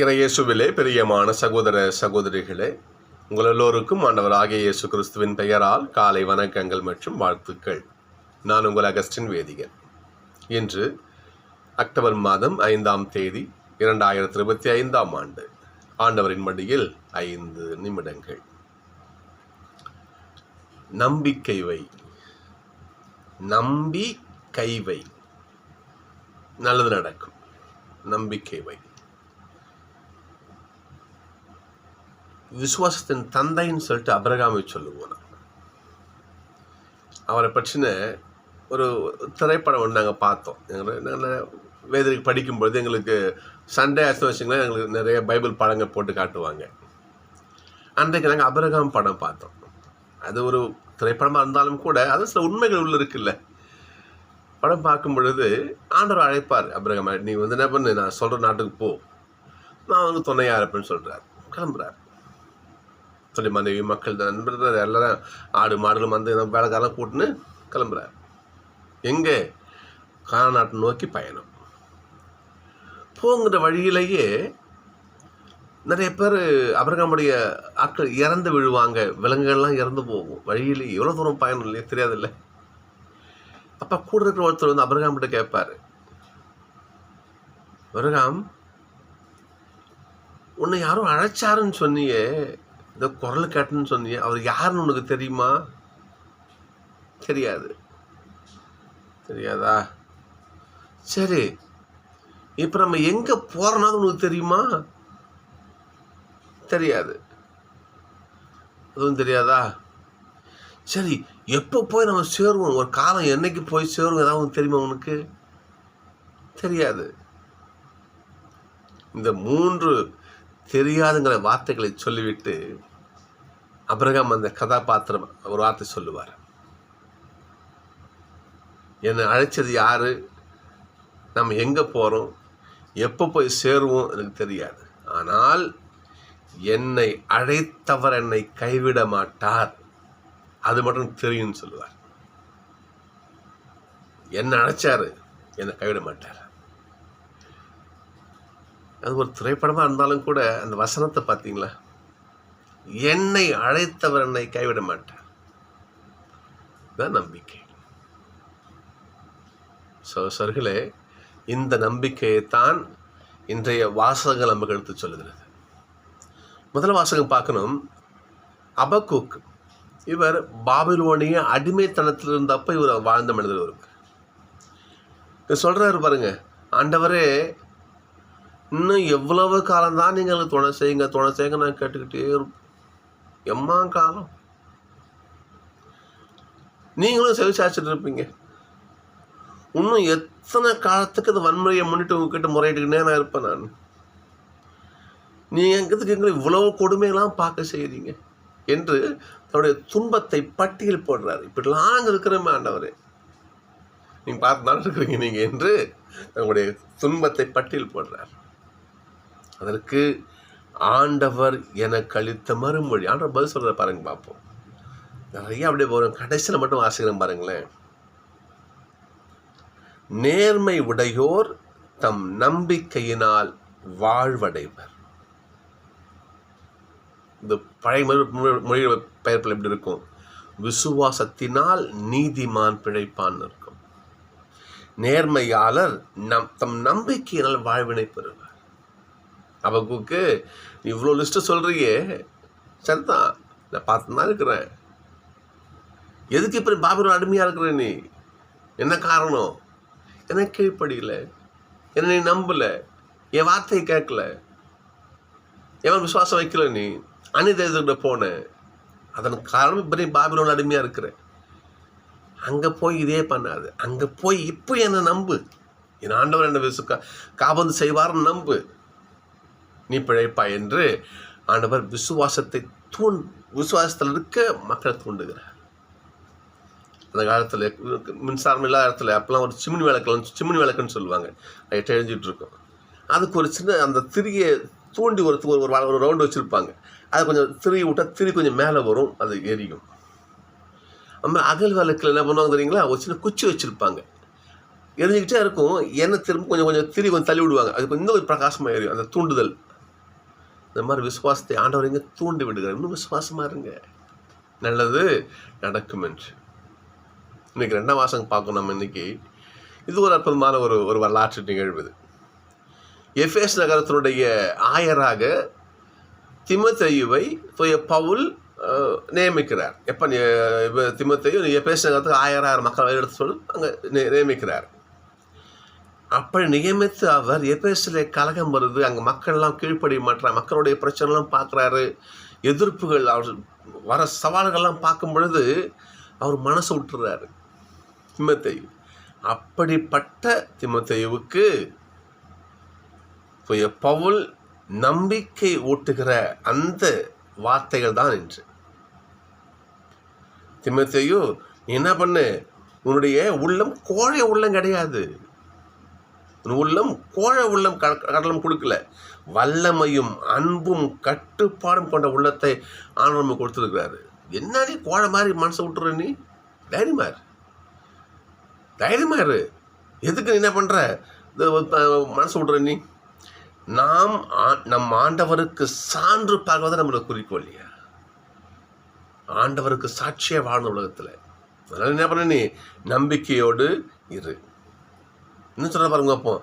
இறையேசுவிலே பிரியமான சகோதர சகோதரிகளே உங்கள் எல்லோருக்கும் ஆண்டவர் ஆகிய இயேசு கிறிஸ்துவின் பெயரால் காலை வணக்கங்கள் மற்றும் வாழ்த்துக்கள். நான் உங்கள் அகஸ்டின் வேதிகன். இன்று அக்டோபர் மாதம் ஐந்தாம் தேதி இரண்டாயிரத்தி இருபத்தி ஐந்தாம் ஆண்டு. ஆண்டவரின் மடியில் ஐந்து நிமிடங்கள். நம்பிக்கை வை நம்பி கைவை நல்லது நடக்கும். நம்பிக்கை வை விசுவாசத்தின் தந்தைன்னு சொல்லிட்டு அபிரகாமை சொல்லுவோம் அவரை பற்றின ஒரு திரைப்படம் ஒன்று நாங்கள் பார்த்தோம். எங்களுக்கு நாங்கள் வேதனைக்கு படிக்கும்பொழுது எங்களுக்கு சண்டே ஆச்சு வச்சுங்களேன் எங்களுக்கு நிறைய பைபிள் படங்கள் போட்டு காட்டுவாங்க. அன்றைக்கு நாங்கள் அபிரகாம் படம் பார்த்தோம். அது ஒரு திரைப்படமாக இருந்தாலும் கூட அது சில உண்மைகள் உள்ள இருக்குல்ல. படம் பார்க்கும் பொழுது ஆண்டவர் அழைப்பார் அபிரகாம் நீ வந்து என்ன பண்ணு? நான் சொல்கிற நாட்டுக்கு போ. நான் வந்து துணையாக இருப்பேன்னு சொல்கிறார் கிளம்புறார். சொல்லி மனைவி மக்கள் நண்பர்கள் எல்லாரும் ஆடு மாடுகள் வந்து வேலைக்காரெல்லாம் கூட்டுன்னு கிளம்புறார். எங்கே? காநாட்டு நோக்கி பயணம். போங்கிற வழியிலேயே நிறைய பேர் அபிரகாமுடைய ஆட்கள் இறந்து விழுவாங்க. விலங்குகள்லாம் இறந்து போகும். வழியிலே எவ்வளோ தூரம் பயணம் இல்லையா தெரியாதுல்ல. அப்போ கூட இருக்கிற ஒருத்தர் வந்து அபிரகாம்கிட்ட கேட்பார். அபிரகாம் உன்னை யாரும் அழைச்சாருன்னு சொன்னியே. இந்த குரல் கேட்டேன்னு சொன்னீங்க. அவர் யாருன்னு உனக்கு தெரியுமா? தெரியாது. தெரியாதா? சரி. இப்போ நம்ம எங்கே போகிறோன்னா உனக்கு தெரியுமா? தெரியாது. அதுவும் தெரியாதா? சரி எப்போ போய் நம்ம சேருவோம்? ஒரு காலம் என்னைக்கு போய் சேருவோம்? ஏதாவது உனக்கு தெரியுமா உனக்கு? தெரியாது. இந்த மூன்று தெரியாதுங்கிற வார்த்தைகளை சொல்லிவிட்டு அபிரகாம் அந்த கதாபாத்திரம் ஒரு வார்த்தை சொல்லுவார். என்னை அழைச்சது யாரு? நம்ம எங்கே போகிறோம் எப்போ போய் சேருவோம் எனக்கு தெரியாது. ஆனால் என்னை அழைத்தவர் என்னை கைவிட மாட்டார். அது மட்டும் தெரியும்னு சொல்லுவார். என்ன அழைச்சாரு என்னை கைவிட மாட்டார். அது ஒரு திரைப்படமாக இருந்தாலும் கூட அந்த வசனத்தை பார்த்தீங்களா? என்னை அழைத்தவர் என்னை கைவிட மாட்டார். தான் நம்பிக்கை. சர்களே இந்த நம்பிக்கையை தான் இன்றைய வாசகங்கள் நமக்கு எடுத்து சொல்லுகிறது. முதல் வாசகம் பார்க்கணும். அபகுக் இவர் பாபிலோனிய அடிமைத்தனத்தில் இருந்தப்ப இவர் வாழ்ந்த மனிதர் இவருக்கு. சொல்கிறாரு பாருங்க ஆண்டவரே இன்னும் எவ்வளவு காலம்தான் நீங்கள் துணை செய்யுங்க துணை செய்யுங்க நான் கேட்டுக்கிட்டே இருப்போம் எம்மா காலம்? நீங்களும் செவிசாச்சிட்டு இருப்பீங்க. இன்னும் எத்தனை காலத்துக்கு இந்த வன்முறையை முன்னிட்டு உங்ககிட்ட முறையிட்டுக்கிட்டே நான் இருப்பேன் நான். நீங்கள் எங்கிறதுக்கு எங்களை இவ்வளவு கொடுமையெல்லாம் பார்க்க செய்கிறீங்க என்று தன்னுடைய துன்பத்தை பட்டியல் போடுறாரு. இப்படிலாம் நாங்கள் இருக்கிறோமே ஆண்டவரே. நீங்கள் பார்த்து இருக்கிறீங்க நீங்கள் என்று தன்னுடைய துன்பத்தை பட்டியல் போடுறார். அதற்கு ஆண்டவர் எனக்கு அளித்த மறுமொழி. ஆண்டவர் பதில் சொல்கிறத பாருங்க பார்ப்போம். நிறைய அப்படியே போகிறோம் கடைசியில் மட்டும் வாசிக்கிறேன் பாருங்களேன். நேர்மை உடையோர் தம் நம்பிக்கையினால் வாழ்வடைவர். இந்த பழைய மொழி மொழி பெயர்ப்பில் எப்படி இருக்கும்? விசுவாசத்தினால் நீதிமான் பிழைப்பான் இருக்கும் நேர்மையாளர் நம் தம் நம்பிக்கையினால் வாழ்வினை பெறுவார். அவக்குக்கு நீ இவ்வளோ லிஸ்ட்டு சொல்கிறியே சரிதான் நான் பார்த்து தான் இருக்கிறேன். எதுக்கு இப்போ பாபர் அடிமையாக இருக்கிற நீ? என்ன காரணம்? என்ன கீழ்ப்படியில். என்ன நீ நம்பல. என் வார்த்தையை கேட்கல. எவன் விசுவாசம் வைக்கல நீ? அனிதேசர்கிட்ட போனேன் அதன் காரணம் இப்போ நீ பாபிலோன் அடிமையாக இருக்கிற. அங்கே போய் இதே பண்ணாது. அங்கே போய் இப்போ என்னை நம்பு. என் ஆண்டவர் என்ன விசு காபந்து செய்வார்னு நம்பு. நீ பிழைப்பா என்று ஆண்டவர் விசுவாசத்தை தூண் விசுவாசத்தில் இருக்க மக்களை தூண்டுகிறார். அந்த காலத்தில் மின்சாரம் இல்லாத இடத்துல அப்போல்லாம் ஒரு சிமினி விளக்கு சிமினி விளக்குன்னு சொல்லுவாங்க. லைட் எழிஞ்சிட்டு இருக்கும். அதுக்கு ஒரு சின்ன அந்த திரியை தூண்டி ஒரு ஒரு ஒரு ரவுண்டு வச்சுருப்பாங்க. அது கொஞ்சம் திரி விட்டால் திரி கொஞ்சம் மேலே வரும் அது எரியும். நம்ம அகல் விளக்கில் என்ன பண்ணுவாங்க தெரியுங்களா? ஒரு சின்ன குச்சி வச்சுருப்பாங்க. எரிஞ்சிக்கிட்டே இருக்கும். எண்ணெய் திரும்ப கொஞ்சம் கொஞ்சம் திரி கொஞ்சம் தள்ளி விடுவாங்க. அது கொஞ்சம் இன்னும் பிரகாசமாக எரியும். அந்த தூண்டுதல். இந்த மாதிரி விசுவாசத்தை ஆண்டவர் இங்கே தூண்டி விடுகிறார். இன்னும் விசுவாசமாக இருங்க. நல்லது நடக்கும் என்று. இன்றைக்கி ரெண்டாம் வாசகம் பார்க்கணும் நம்ம இன்னைக்கு. இது ஒரு அற்புதமான ஒரு ஒரு வரலாற்று நிகழ்வு எஃப்எஸ் நகரத்தினுடைய ஆயராக திமத்தையுவை தூய பவுல் நியமிக்கிறார். எப்போ திமத்தையும் எஃப்எஸ் நகரத்துக்கு ஆயராக மக்கள் எடுத்து சொல்லி அங்கே நியமிக்கிறார். அப்படி நியமித்து அவர் எபேசிலே கலகம் வருது. அங்கே மக்கள்லாம் கீழ்ப்படிய மாட்டாங்க மக்களுடைய பிரச்சனைலாம் பார்க்குறாரு. எதிர்ப்புகள் அவர் வர சவால்கள்லாம் பார்க்கும் பொழுது அவர் மனசை விட்டுறாரு திமுத்தையு. அப்படிப்பட்ட திமுத்தையுவுக்கு தூய பவுல் நம்பிக்கை ஊட்டுகிற அந்த வார்த்தைகள் தான் என்று திமுத்தையு நீ என்ன பண்ணு? உன்னுடைய உள்ளம் கோழை உள்ளம் கிடையாது. உள்ளம் கோழ உள்ளம் கடலும் கொடுக்கல. வல்லமையும் அன்பும் கட்டுப்பாடும் கொண்ட உள்ளத்தை ஆண்டவர் நமக்கு கொடுத்துருக்கிறாரு. என்ன நீ மாதிரி மனசை விட்டுற நீ? தைரியமா இரு. தைரியமா இரு. எதுக்கு நீ என்ன பண்ணுற மனசை மனசு விட்ற நீ? நாம் ஆ- நம் ஆண்டவருக்கு சான்று பார்க்கறது நம்மளோட குறிக்கோள் இல்லையா? ஆண்டவருக்கு சாட்சியாக வாழ்ந்த உலகத்தில். அதனால் என்ன பண்ண நீ? நம்பிக்கையோடு இரு. இன்னும் சொல்ல பாருங்க அப்போ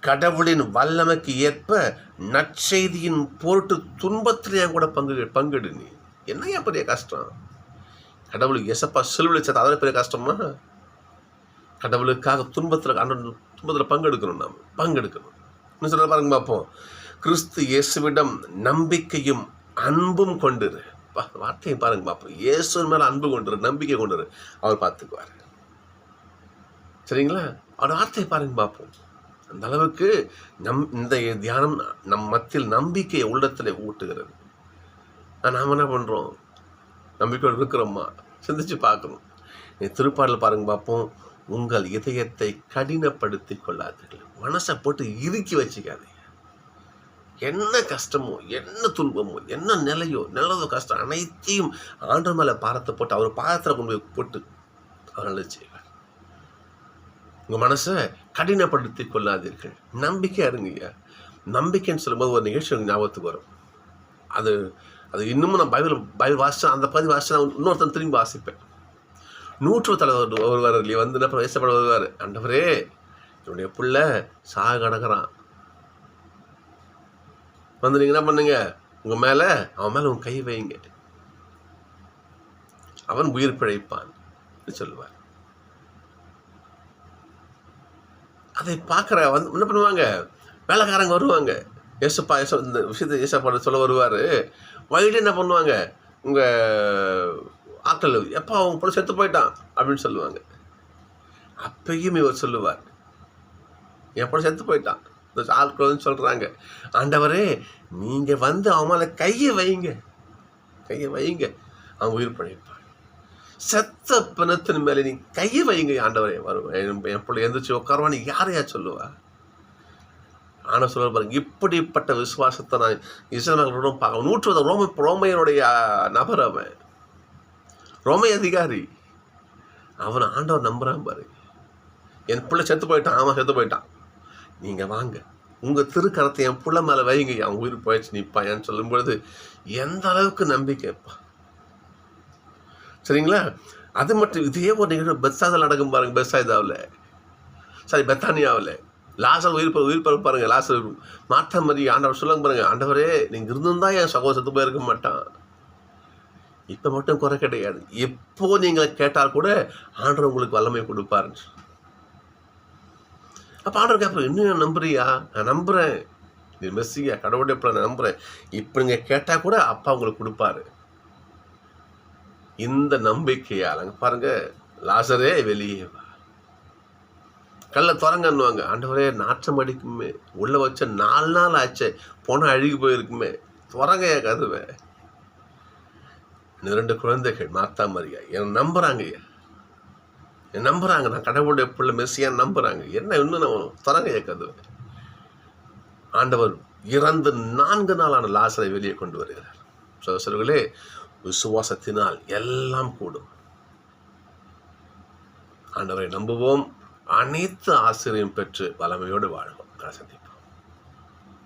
கடவுளின் வல்லமைக்கு ஏற்ப நற்செய்தியின் பொருட்டு துன்பத்தில் என் கூட பங்கு பங்கெடு நீ. என்னையா பெரிய கஷ்டம்? கடவுளுக்கு எசப்பா சிலுவிலை சேர்த்து அதில் பெரிய கஷ்டமா? கடவுளுக்காக துன்பத்தில் ஆண்டவன் துன்பத்தில் பங்கெடுக்கணும் நாம் பங்கெடுக்கணும். இன்னும் சொல்ல பாருங்க பார்ப்போம். கிறிஸ்து இயேசுவிடம் நம்பிக்கையும் அன்பும் கொண்டிரு. பா- வார்த்தையை பாருங்க பார்ப்போம். இயேசுவின் மேலே அன்பு கொண்டுரு நம்பிக்கை கொண்டுரு. அவர் பார்த்துக்குவார். சரிங்களா? அவனோட வார்த்தையை பாருங்க பார்ப்போம். அந்த அளவுக்கு நம் இந்த தியானம் நம் மத்தியில் நம்பிக்கையை உள்ளத்தில் ஊட்டுகிறது. நாம் என்ன பண்ணுறோம் நம்பிக்கையோடு இருக்கிறோமா? சிந்திச்சு பார்க்கணும். நீ திருப்பாடல் பாருங்க பார்ப்போம். உங்கள் இதயத்தை கடினப்படுத்தி கொள்ளாதீர்கள். மனசை போட்டு இறுக்கி வச்சுக்காதீங்க. என்ன கஷ்டமோ என்ன துன்பமோ என்ன நிலையோ நல்லதோ கஷ்டம் அனைத்தையும் ஆண்டு மேலே பாரத்தை போட்டு அவர் பாரத்தில் கொண்டு போய் போட்டு அவர் நல்லது செய்வார் உங்கள் மனசை கடினப்படுத்தி கொள்ளாதீர்கள். நம்பிக்கை இருங்கய்யா நம்பிக்கைன்னு சொல்லும்போது ஒரு நிகழ்ச்சி ஞாபகத்துக்கு வரும். அது அது இன்னமும் நான் பைபிள் பைபிள் வாசிச்சேன் அந்த பகுதி வாசிச்சு இன்னொருத்தன் திரும்பி வாசிப்பேன். நூற்று தலைவர் ஒருவர் இல்லையா வந்து என்ன வயசப்பட வருவார். அண்டவரே என்னுடைய பிள்ளை சாக கிடக்குறான். வந்து நீங்கள் என்ன பண்ணுங்க? உங்கள் மேலே அவன் மேலே உன் கை வைங்க. அவன் உயிர் பிழைப்பான். சொல்லுவார். அதை பார்க்குற வந்து என்ன பண்ணுவாங்க? வேலைக்காரங்க வருவாங்க. ஏசப்பா ஏச இந்த விஷயத்தை ஏசப்பா சொல்ல வருவார். வழியில என்ன பண்ணுவாங்க? உங்கள் ஆட்கள் எப்போ அவங்க பொண்ணு செத்து போயிட்டான் அப்படின்னு சொல்லுவாங்க. அப்பையும் இவர் சொல்லுவார். என் பொண்ணு செத்து போயிட்டான். இந்த ஆட்கள் சொல்கிறாங்க ஆண்டவரே நீங்கள் வந்து அவன் மேலே கையை வைங்க கையை வைங்க அவன் உயிர் பிழைப்பான் செத்த பிணத்தின் மேலே நீ கையை வைங்க ஆண்டவரே. வரும் என் பிள்ளை எந்திரிச்சு உட்காருவான்னு யாரையா சொல்லுவா? ஆனால் சொல்ல பாருங்க இப்படிப்பட்ட விசுவாசத்தை நான் இஸ்லாமர்களோடும் பார்க்க நூற்றுவது ரோம ரோமையனுடைய நபர் அவன். ரோமை அதிகாரி. அவன் ஆண்டவர் நம்புறான் பாரு. என் பிள்ளை செத்து போயிட்டான் அவன் செத்து போயிட்டான். நீங்கள் வாங்க. உங்கள் திருக்கரத்தை என் பிள்ளை மேலே வைங்க அவன் உயிர் போயிடுச்சு நிற்பாயான்னு சொல்லும் பொழுது எந்த அளவுக்கு நம்பிக்கைப்பா. சரிங்களா? அது மட்டும் இதே ஒரு நிகழ்வு பெத்தாதில் நடக்கும் பாருங்கள் பெத்தாயிதாவில் சாரி பெத்தானியாவில். லாசல் உயிர் உயிர் பிறப்பு பாருங்க லாசர். மாற்ற மாதிரி ஆண்டவர் சொல்லுங்க பாருங்கள் ஆண்டவரே நீங்கள் இருந்திருந்தா என் சகோதர செத்து போயிருக்க மாட்டான். இப்போ மட்டும் குறை கிடையாது. எப்போ நீங்கள் கேட்டால் கூட ஆண்டவர் உங்களுக்கு வல்லமை கொடுப்பாருன்னு அப்போ ஆண்டவர் கேட்பேன் இன்னும் நம்புறியா? நான் நம்புகிறேன் நீ மெஸ்ஸியா கடவுளுடைய நான் நம்புகிறேன் இப்போ நீங்கள் கேட்டால் கூட அப்பா உங்களுக்கு கொடுப்பாரு. இந்த நம்பிக்கையால் அங்கே பாருங்க லாசரே வெளியே வா. கல்ல துறங்கன்னுவாங்க. ஆண்டவரே நாற்றம் அடிக்குமே. உள்ள வச்ச நாலு நாள் ஆச்சே. போனால் அழுகி போயிருக்குமே. திறங்கய்யா கதுவை. இந்த ரெண்டு குழந்தைகள் மாத்தா மரியா என்னை நம்புறாங்க. என்னை நம்புறாங்க. நான் கடவுளுடைய பிள்ளை மெஸ்ஸியாக நம்புறாங்க. என்ன இன்னும் நான் திறங்கய்யா கதுவை? ஆண்டவர் இறந்து நான்கு நாளான லாசரை வெளியே கொண்டு வருகிறார். சோசர்களே விசுவாசத்தினால் எல்லாம் கூடும். ஆண்டவரை நம்புவோம். அனைத்து ஆசிரியம் பெற்று வளமையோடு வாழ்வோம். சந்திப்போம்.